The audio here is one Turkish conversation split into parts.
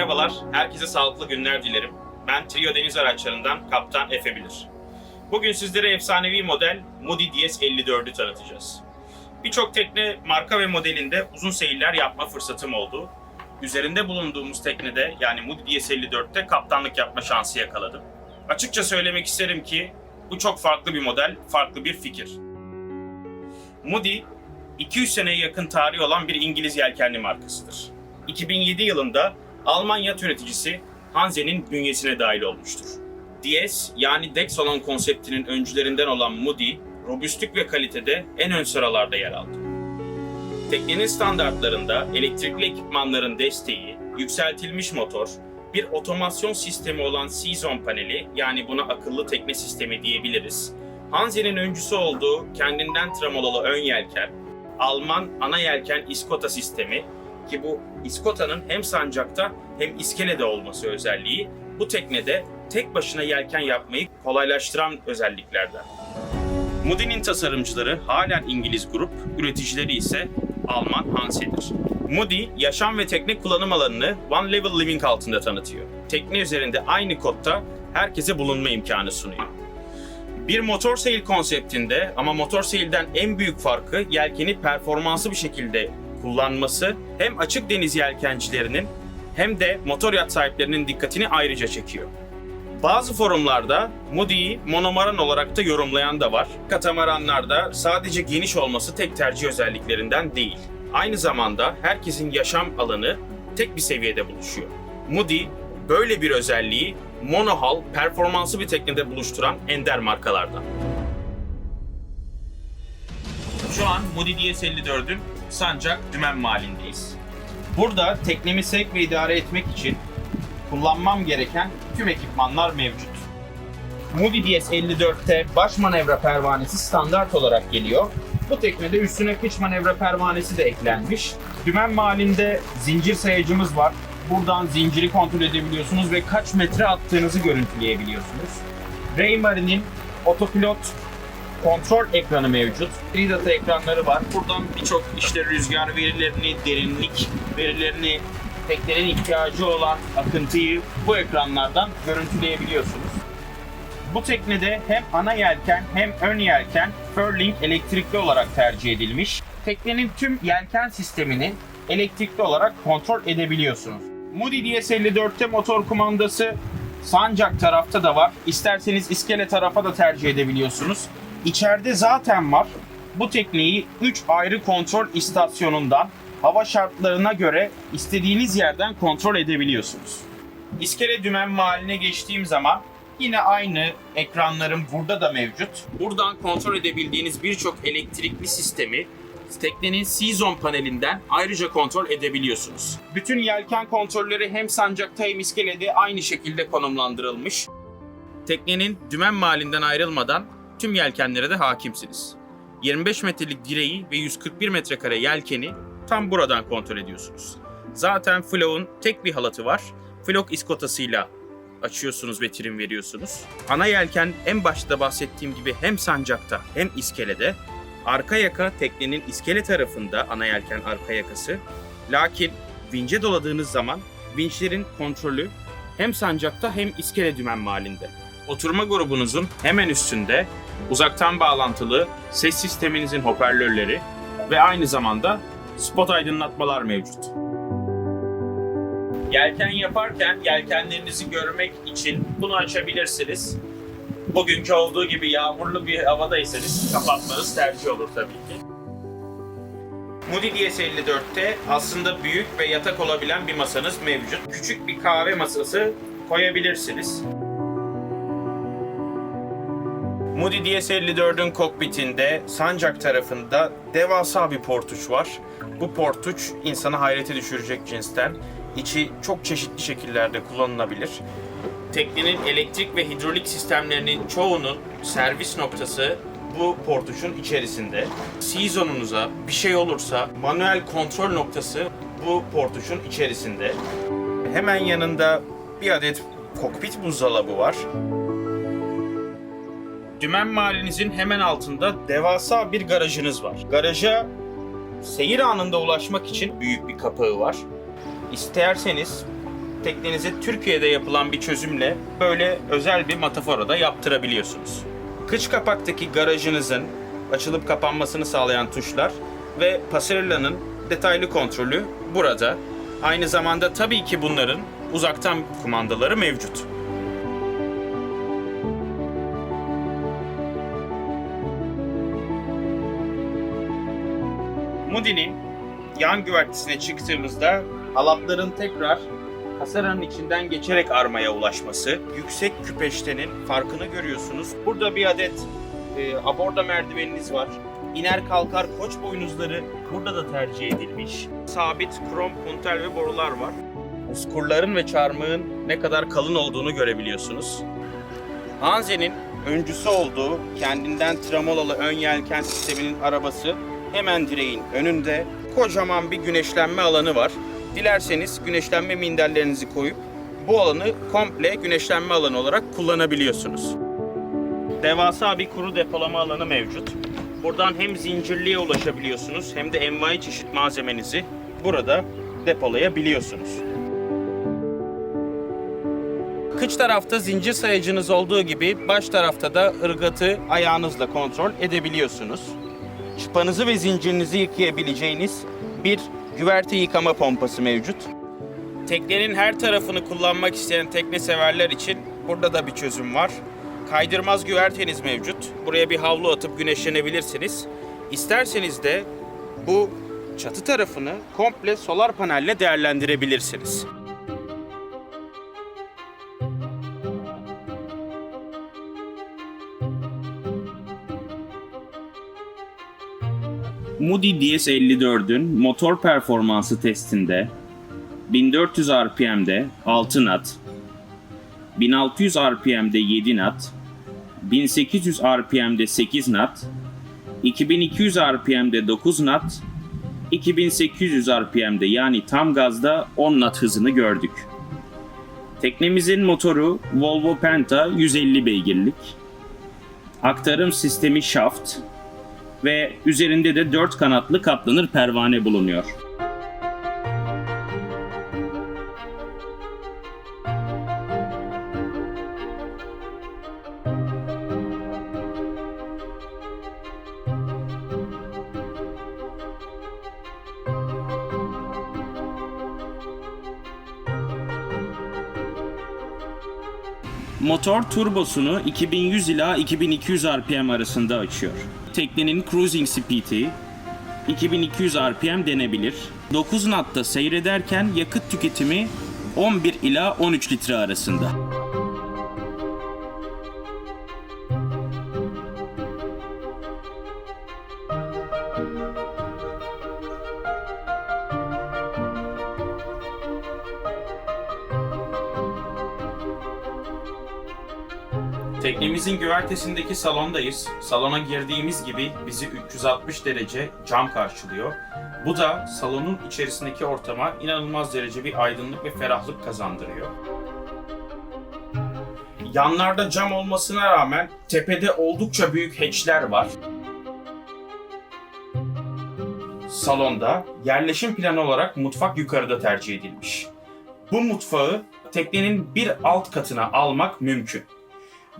Merhabalar, herkese sağlıklı günler dilerim. Ben Trio Deniz Araçları'ndan Kaptan Efe Bilir. Bugün sizlere efsanevi model Moody DS54'ü tanıtacağız. Birçok tekne marka ve modelinde uzun seyirler yapma fırsatım oldu. Üzerinde bulunduğumuz teknede yani Moody DS54'te kaptanlık yapma şansı yakaladım. Açıkça söylemek isterim ki bu çok farklı bir model, farklı bir fikir. Moody, 200 seneye yakın tarihi olan bir İngiliz yelkenli markasıdır. 2007 yılında Alman yat üreticisi Hanse'nin bünyesine dahil olmuştur. DS yani dek salon konseptinin öncülerinden olan Moody, robüstlük ve kalitede en ön sıralarda yer aldı. Teknenin standartlarında elektrikli ekipmanların desteği, yükseltilmiş motor, bir otomasyon sistemi olan Season paneli yani buna akıllı tekne sistemi diyebiliriz. Hanse'nin öncüsü olduğu kendinden tramolalı ön yelken, Alman ana yelken iskota sistemi ki bu iskotanın hem sancakta hem iskelede olması özelliği bu teknede tek başına yelken yapmayı kolaylaştıran özelliklerden. Moody'nin tasarımcıları halen İngiliz grup, üreticileri ise Alman Hanse'dir. Moody, yaşam ve tekne kullanım alanını One Level Living altında tanıtıyor. Tekne üzerinde aynı kodda herkese bulunma imkanı sunuyor. Bir motor sail konseptinde ama motor sailden en büyük farkı yelkeni performanslı bir şekilde kullanması hem açık deniz yelkencilerinin hem de motor yat sahiplerinin dikkatini ayrıca çekiyor. Bazı forumlarda Moody'yi monomaran olarak da yorumlayan da var. Katamaranlarda sadece geniş olması tek tercih özelliklerinden değil. Aynı zamanda herkesin yaşam alanı tek bir seviyede buluşuyor. Moody böyle bir özelliği monohull performanslı bir teknede buluşturan ender markalardan. Şu an Moody DS54'ün Sancak dümen mahallindeyiz. Burada teknemi sevk ve idare etmek için kullanmam gereken tüm ekipmanlar mevcut. Moody DS54'te baş manevra pervanesi standart olarak geliyor. Bu teknede üstüne kıç manevra pervanesi de eklenmiş. Dümen malinde zincir sayacımız var. Buradan zinciri kontrol edebiliyorsunuz ve kaç metre attığınızı görüntüleyebiliyorsunuz. Raymarie'nin otopilot kontrol ekranı mevcut. 3 data ekranları var. Buradan birçok işte rüzgar verilerini, derinlik verilerini, teknenin ihtiyacı olan akıntıyı bu ekranlardan görüntüleyebiliyorsunuz. Bu teknede hem ana yelken hem ön yelken furling elektrikli olarak tercih edilmiş. Teknenin tüm yelken sistemini elektrikli olarak kontrol edebiliyorsunuz. Moody DS54'te motor kumandası sancak tarafta da var. İsterseniz iskele tarafa da tercih edebiliyorsunuz. İçeride zaten var. Bu tekneyi 3 ayrı kontrol istasyonundan hava şartlarına göre istediğiniz yerden kontrol edebiliyorsunuz. İskele dümen mahaline geçtiğim zaman yine aynı ekranlarım burada da mevcut. Buradan kontrol edebildiğiniz birçok elektrikli sistemi teknenin Season panelinden ayrıca kontrol edebiliyorsunuz. Bütün yelken kontrolleri hem sancakta hem iskelede aynı şekilde konumlandırılmış. Teknenin dümen mahallinden ayrılmadan tüm yelkenlere de hakimsiniz. 25 metrelik direği ve 141 metrekare yelkeni tam buradan kontrol ediyorsunuz. Zaten Flow'un tek bir halatı var. Flock iskotasıyla açıyorsunuz ve trim veriyorsunuz. Ana yelken en başta bahsettiğim gibi hem sancakta hem iskelede. Arka yaka teknenin iskele tarafında ana yelken arka yakası. Lakin vinçe doladığınız zaman vinçlerin kontrolü hem sancakta hem iskele dümen mahallinde. Oturma grubunuzun hemen üstünde uzaktan bağlantılı ses sisteminizin hoparlörleri ve aynı zamanda spot aydınlatmalar mevcut. Yelken yaparken yelkenlerinizi görmek için bunu açabilirsiniz. Bugünkü olduğu gibi yağmurlu bir havadaysanız kapatmanız tercih olur tabii ki. Moody DS54'te aslında büyük ve yatak olabilen bir masanız mevcut. Küçük bir kahve masası koyabilirsiniz. Moody DS54'ün kokpitinde sancak tarafında devasa bir portuç var. Bu portuç insanı hayrete düşürecek cinsten. İçi çok çeşitli şekillerde kullanılabilir. Teknenin elektrik ve hidrolik sistemlerinin çoğunun servis noktası bu portuçun içerisinde. Seasonunuza bir şey olursa manuel kontrol noktası bu portuçun içerisinde. Hemen yanında bir adet kokpit buzdolabı var. Dümen mahallinizin hemen altında devasa bir garajınız var. Garaja seyir anında ulaşmak için büyük bir kapağı var. İsterseniz teknenize Türkiye'de yapılan bir çözümle böyle özel bir matafora yaptırabiliyorsunuz. Kıç kapaktaki garajınızın açılıp kapanmasını sağlayan tuşlar ve Passerella'nın detaylı kontrolü burada. Aynı zamanda tabii ki bunların uzaktan kumandaları mevcut. Moody'nin yan güvertesine çıktığımızda halatların tekrar kasaranın içinden geçerek armaya ulaşması, yüksek küpeştenin farkını görüyorsunuz. Burada bir adet e, aborda merdiveniniz var. İner kalkar koç boynuzları burada da tercih edilmiş. Sabit krom puntel ve borular var. Uskurların ve çarmığın ne kadar kalın olduğunu görebiliyorsunuz. Hanze'nin öncüsü olduğu kendinden tramolalı ön yelken sisteminin arabası hemen direğin önünde kocaman bir güneşlenme alanı var. Dilerseniz güneşlenme minderlerinizi koyup bu alanı komple güneşlenme alanı olarak kullanabiliyorsunuz. Devasa bir kuru depolama alanı mevcut. Buradan hem zincirliğe ulaşabiliyorsunuz hem de envai çeşit malzemenizi burada depolayabiliyorsunuz. Kıç tarafta zincir sayacınız olduğu gibi baş tarafta da ırgatı ayağınızla kontrol edebiliyorsunuz. Çıpanızı ve zincirinizi yıkayabileceğiniz bir güverte yıkama pompası mevcut. Teknenin her tarafını kullanmak isteyen tekne severler için burada da bir çözüm var. Kaydırmaz güverteniz mevcut. Buraya bir havlu atıp güneşlenebilirsiniz. İsterseniz de bu çatı tarafını komple solar panelle değerlendirebilirsiniz. Moody DS54'ün motor performansı testinde 1400 RPM'de 6 knot, 1600 RPM'de 7 knot, 1800 RPM'de 8 knot, 2200 RPM'de 9 knot, 2800 RPM'de yani tam gazda 10 knot hızını gördük. Teknemizin motoru Volvo Penta 150 beygirlik. Aktarım sistemi shaft, ve üzerinde de dört kanatlı katlanır pervane bulunuyor. Motor turbosunu 2100 ila 2200 RPM arasında açıyor. Teknenin cruising speed'i 2200 RPM denebilir. 9 knotta seyrederken yakıt tüketimi 11 ila 13 litre arasında. Teknemizin güvertesindeki salondayız. Salona girdiğimiz gibi bizi 360 derece cam karşılıyor. Bu da salonun içerisindeki ortama inanılmaz derece bir aydınlık ve ferahlık kazandırıyor. Yanlarda cam olmasına rağmen tepede oldukça büyük hatchler var. Salonda yerleşim planı olarak mutfak yukarıda tercih edilmiş. Bu mutfağı teknenin bir alt katına almak mümkün.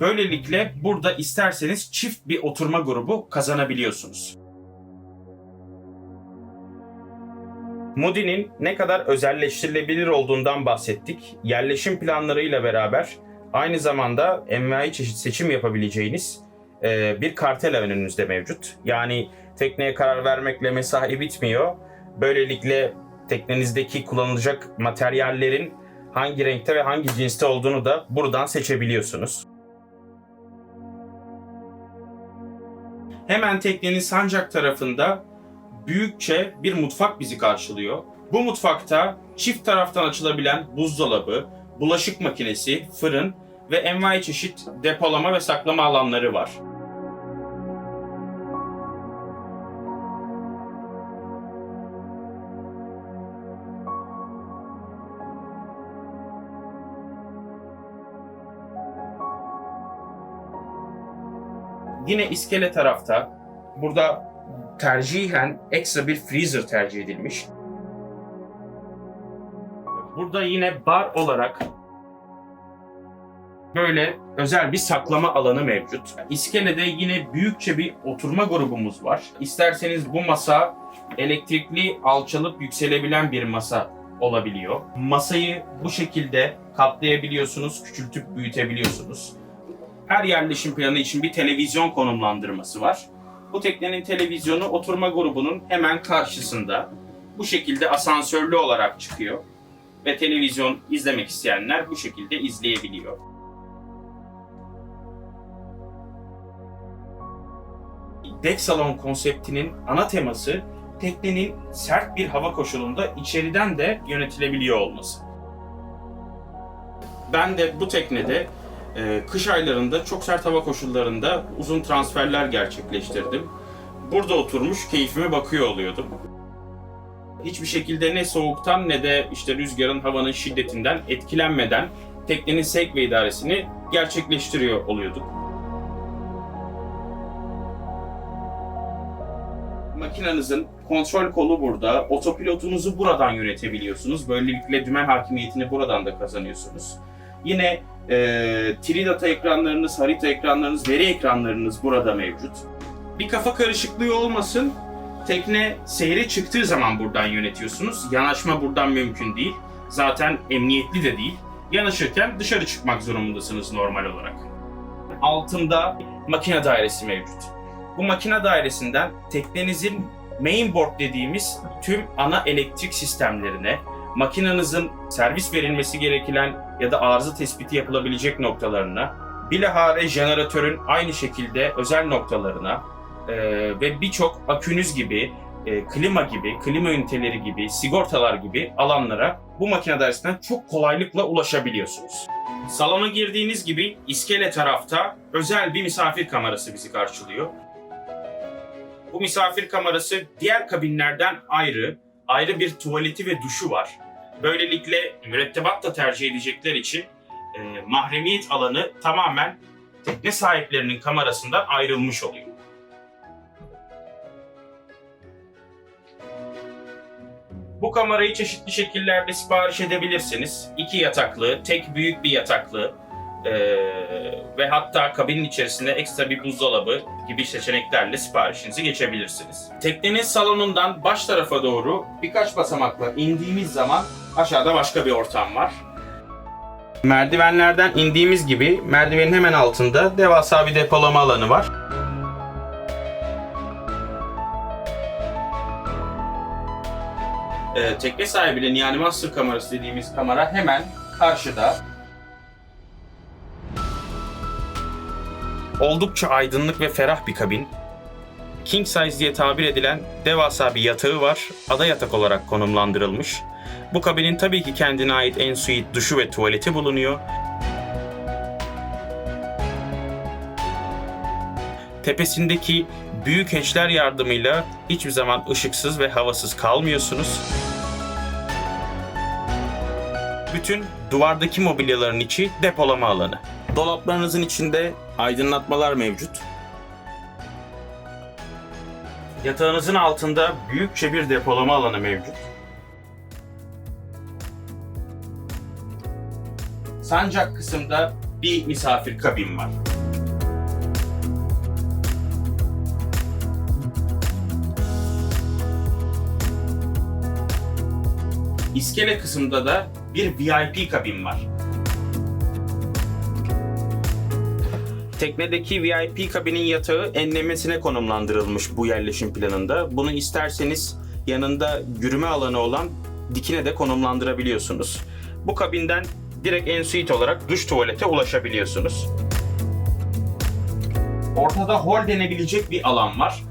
Böylelikle burada isterseniz çift bir oturma grubu kazanabiliyorsunuz. Moody'nin ne kadar özelleştirilebilir olduğundan bahsettik. Yerleşim planlarıyla beraber aynı zamanda envai çeşit seçim yapabileceğiniz e, bir kartela önünüzde mevcut. Yani tekneye karar vermekle mesai bitmiyor. Böylelikle teknenizdeki kullanılacak materyallerin hangi renkte ve hangi cinste olduğunu da buradan seçebiliyorsunuz. Hemen teknenin sancak tarafında büyükçe bir mutfak bizi karşılıyor. Bu mutfakta çift taraftan açılabilen buzdolabı, bulaşık makinesi, fırın ve envai çeşit depolama ve saklama alanları var. Yine iskele tarafta burada tercihen ekstra bir freezer tercih edilmiş. Burada yine bar olarak böyle özel bir saklama alanı mevcut. İskelede yine büyükçe bir oturma grubumuz var. İsterseniz bu masa elektrikli alçalıp yükselebilen bir masa olabiliyor. Masayı bu şekilde katlayabiliyorsunuz, küçültüp büyütebiliyorsunuz. Her yerleşim planı için bir televizyon konumlandırması var. Bu teknenin televizyonu oturma grubunun hemen karşısında. Bu şekilde asansörlü olarak çıkıyor ve televizyon izlemek isteyenler bu şekilde izleyebiliyor. Dek salon konseptinin ana teması teknenin sert bir hava koşulunda içeriden de yönetilebiliyor olması. Ben de bu teknede e, kış aylarında çok sert hava koşullarında uzun transferler gerçekleştirdim. Burada oturmuş keyfime bakıyor oluyordum. Hiçbir şekilde ne soğuktan ne de işte rüzgarın havanın şiddetinden etkilenmeden teknenin sevk ve idaresini gerçekleştiriyor oluyorduk. Makinenizin kontrol kolu burada. Otopilotunuzu buradan yönetebiliyorsunuz. Böylelikle dümen hakimiyetini buradan da kazanıyorsunuz. Yine e, Tridata ekranlarınız, harita ekranlarınız, veri ekranlarınız burada mevcut. Bir kafa karışıklığı olmasın. Tekne seyre çıktığı zaman buradan yönetiyorsunuz. Yanaşma buradan mümkün değil. Zaten emniyetli de değil. Yanaşırken dışarı çıkmak zorundasınız normal olarak. Altında makine dairesi mevcut. Bu makine dairesinden teknenizin mainboard dediğimiz tüm ana elektrik sistemlerine, makinenizin servis verilmesi gereken ya da arıza tespiti yapılabilecek noktalarına, bilahare jeneratörün aynı şekilde özel noktalarına e, ve birçok akünüz gibi, e, klima gibi, klima üniteleri gibi, sigortalar gibi alanlara bu makine dairesinden çok kolaylıkla ulaşabiliyorsunuz. Salona girdiğiniz gibi iskele tarafta özel bir misafir kamerası bizi karşılıyor. Bu misafir kamerası diğer kabinlerden ayrı, ayrı bir tuvaleti ve duşu var. Böylelikle mürettebat da tercih edecekler için e, mahremiyet alanı tamamen tekne sahiplerinin kamerasından ayrılmış oluyor. Bu kamerayı çeşitli şekillerde sipariş edebilirsiniz. İki yataklı, tek büyük bir yataklı ee, ve hatta kabinin içerisinde ekstra bir buzdolabı gibi seçeneklerle siparişinizi geçebilirsiniz. Teknenin salonundan baş tarafa doğru birkaç basamakla indiğimiz zaman aşağıda başka bir ortam var. Merdivenlerden indiğimiz gibi merdivenin hemen altında devasa bir depolama alanı var. Ee, tekne sahibinin yani master kamerası dediğimiz kamera hemen karşıda. Oldukça aydınlık ve ferah bir kabin. King size diye tabir edilen devasa bir yatağı var. Ada yatak olarak konumlandırılmış. Bu kabinin tabii ki kendine ait en suite duşu ve tuvaleti bulunuyor. Tepesindeki büyük heçler yardımıyla hiçbir zaman ışıksız ve havasız kalmıyorsunuz. Bütün duvardaki mobilyaların içi depolama alanı. Dolaplarınızın içinde aydınlatmalar mevcut. Yatağınızın altında büyükçe bir depolama alanı mevcut. Sancak kısımda bir misafir kabin var. İskele kısımda da bir VIP kabin var. Teknedeki VIP kabinin yatağı enlemesine konumlandırılmış bu yerleşim planında. Bunu isterseniz yanında yürüme alanı olan dikine de konumlandırabiliyorsunuz. Bu kabinden direkt en suite olarak duş tuvalete ulaşabiliyorsunuz. Ortada hol denebilecek bir alan var.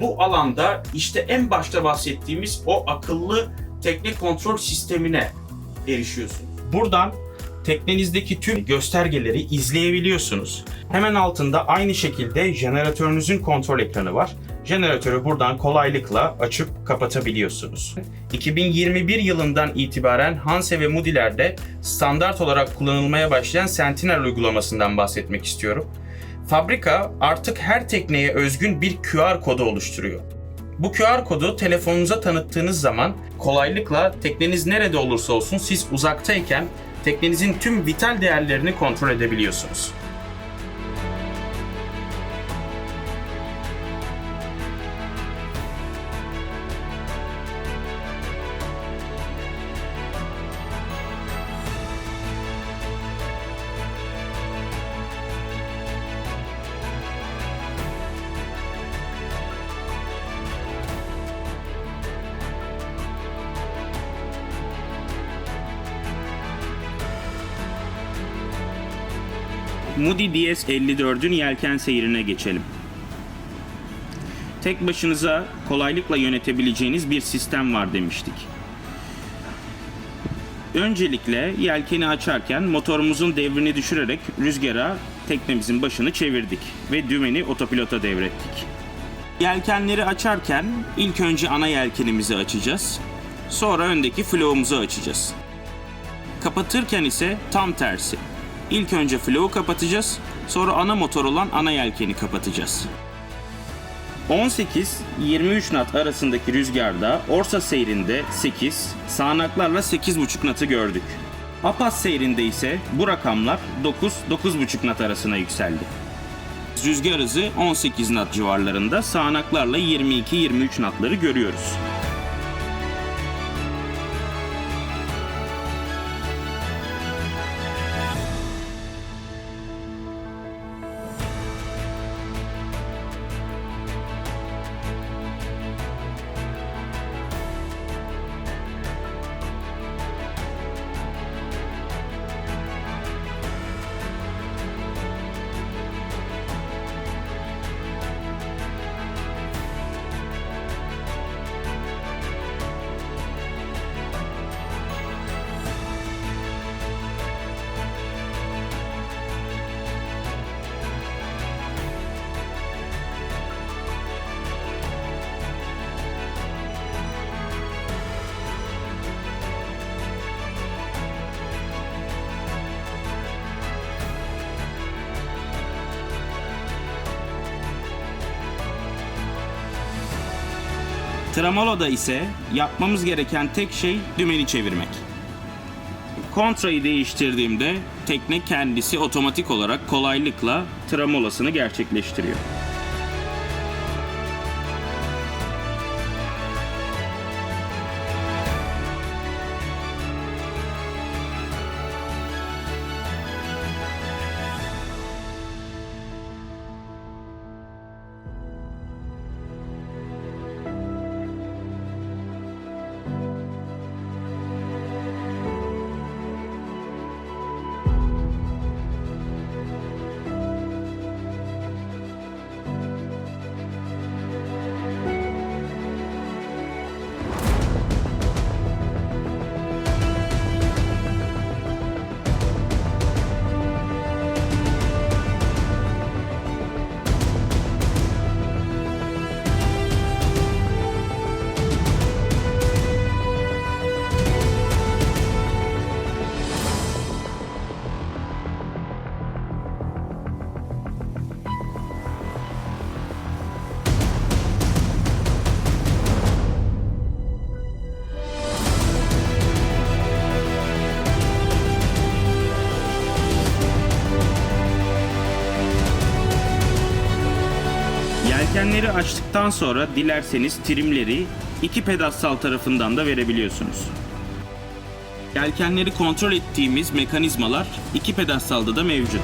Bu alanda işte en başta bahsettiğimiz o akıllı tekne kontrol sistemine erişiyorsunuz. Buradan teknenizdeki tüm göstergeleri izleyebiliyorsunuz. Hemen altında aynı şekilde jeneratörünüzün kontrol ekranı var. Jeneratörü buradan kolaylıkla açıp kapatabiliyorsunuz. 2021 yılından itibaren Hanse ve Moody'lerde standart olarak kullanılmaya başlayan Sentinel uygulamasından bahsetmek istiyorum. Fabrika artık her tekneye özgün bir QR kodu oluşturuyor. Bu QR kodu telefonunuza tanıttığınız zaman kolaylıkla tekneniz nerede olursa olsun siz uzaktayken teknenizin tüm vital değerlerini kontrol edebiliyorsunuz. Moody DS54'ün yelken seyrine geçelim. Tek başınıza kolaylıkla yönetebileceğiniz bir sistem var demiştik. Öncelikle yelkeni açarken motorumuzun devrini düşürerek rüzgara teknemizin başını çevirdik ve dümeni otopilota devrettik. Yelkenleri açarken ilk önce ana yelkenimizi açacağız. Sonra öndeki flow'umuzu açacağız. Kapatırken ise tam tersi. İlk önce flow'u kapatacağız, sonra ana motor olan ana yelkeni kapatacağız. 18-23 knot arasındaki rüzgarda Orsa seyrinde 8, sağanaklarla 8,5 knot'ı gördük. Apas seyrinde ise bu rakamlar 9-9,5 knot arasına yükseldi. Rüzgar hızı 18 knot civarlarında, sağanaklarla 22-23 knotları görüyoruz. Tremolo'da ise yapmamız gereken tek şey dümeni çevirmek. Kontrayı değiştirdiğimde tekne kendisi otomatik olarak kolaylıkla tremolasını gerçekleştiriyor. Yelkenleri açtıktan sonra dilerseniz trimleri iki pedatsal tarafından da verebiliyorsunuz. Yelkenleri kontrol ettiğimiz mekanizmalar iki pedastalda da mevcut.